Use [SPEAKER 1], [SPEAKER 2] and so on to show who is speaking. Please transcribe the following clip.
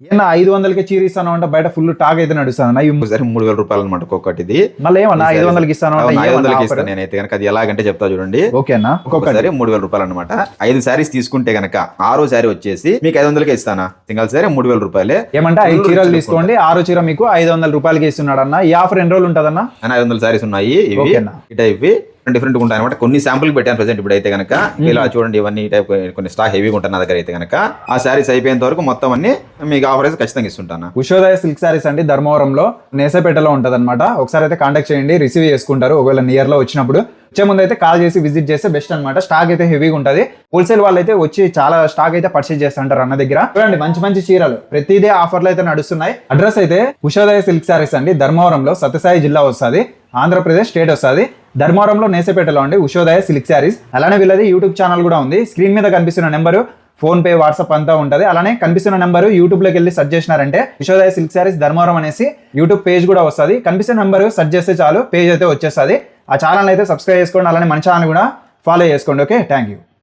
[SPEAKER 1] ఏమన్నా ఐదు వందలకి చీర ఇస్తాను అంటే బయట ఫుల్ టాక్ అయితే ఇవి
[SPEAKER 2] సరే మూడు వేల రూపాయలు అనమాట ఒక్కొక్కటి ఇది
[SPEAKER 1] మళ్ళీ ఏమన్నా ఐదు వందలకి ఇస్తాను
[SPEAKER 2] ఐదు వందలకి? ఇస్తాను నేనైతే కనుక అది ఎలాగంటే చెప్తా చూడండి.
[SPEAKER 1] ఓకే అన్న. ఒక్కొక్కటి.
[SPEAKER 2] ఒక్కొక్కసారి మూడు వేల రూపాయలు అనమాట ఐదు శారీస్ తీసుకుంటే గనక ఆరో శారీ వచ్చేసి మీకు ఐదు వందలకే ఇస్తానా? సింగల్ శారీ మూడు వేల రూపాయలే.
[SPEAKER 1] ఏమంటే ఐదు చీరలు తీసుకోండి ఆరో చీర మీకు ఐదు వందల రూపాయలకి ఇస్తున్నాడు అన్న ఈ ఆఫర్ ఎన్ని రోజులు ఉంటుందన్న?
[SPEAKER 2] ఐదు వందల శారీస్ ఉన్నాయి ఇవి.
[SPEAKER 1] ఓకేనా.
[SPEAKER 2] ఈ డిఫరెంట్ ఉంటాయి అనమాట కొన్ని శాంపుల్ పెట్టాను ప్రెసెంట్ ఇప్పుడు అయితే కనుక ఇలా చూడండి ఇవన్నీ టైప్ కొన్ని స్టాక్ హెవీగా ఉంటాయి నా దగ్గర అయితే కనుక ఆ శారీస్ అయిపోయేంత వరకు మొత్తం అన్ని మీకు ఆఫర్ అయితే ఖచ్చితంగా ఇస్తుంటాను.
[SPEAKER 1] ఉషోదయ సిల్క్ సారీస్ అండి ధర్మవరంలో నేసపేటలో ఉంటుంది అనమాట ఒకసారి అయితే కాంటాక్ట్ చేయండి రిసీవ్ చేసుకుంటారు. ఒకవేళ నియర్లో వచ్చినప్పుడు. వచ్చే ముందు అయితే కాల్ చేసి విజిట్ చేస్తే బెస్ట్ అన్నమాట. స్టాక్ అయితే హెవీగా ఉంటుంది. హోల్సేల్ వాళ్ళు అయితే వచ్చి చాలా స్టాక్ అయితే పర్చేజ్ చేస్తుంటారు అన్న దగ్గర. చూడండి మంచి మంచి చీరలు. ప్రతిదే ఆఫర్లు అయితే నడుస్తున్నాయి. అడ్రస్ అయితే ఉషోదయ సిల్క్ సారీస్ అండి ధర్మవరంలో సత్యసాయి జిల్లా వస్తుంది. ఆంధ్రప్రదేశ్ స్టేట్ వస్తుంది. ధర్మవరంలో నేసపేటలో అండి ఉషోదయ సిల్క్ శారీస్. అలానే వీళ్ళది యూట్యూబ్ ఛానల్ కూడా ఉంది. స్క్రీన్ మీద కనిపిస్తున్న నెంబరు ఫోన్పే వాట్సాప్ అంతా ఉంటుంది. అలానే కనిపిస్తున్న నెంబర్ యూట్యూబ్లోకి వెళ్ళి సెర్చ్ చేసినారంటే ఉషోదయ సిల్క్ సారీస్ ధర్మవరం అనేసి యూట్యూబ్ పేజ్ కూడా వస్తుంది. కనిపిస్తున్న నెంబర్ సెర్చ్ చేస్తే చాలు పేజ్ అయితే వచ్చేస్తుంది. ఆ ఛానల్ అయితే సబ్స్క్రైబ్ చేసుకోండి. అలానే మన ఛానల్ కూడా ఫాలో చేసుకోండి. ఓకే? Thank you.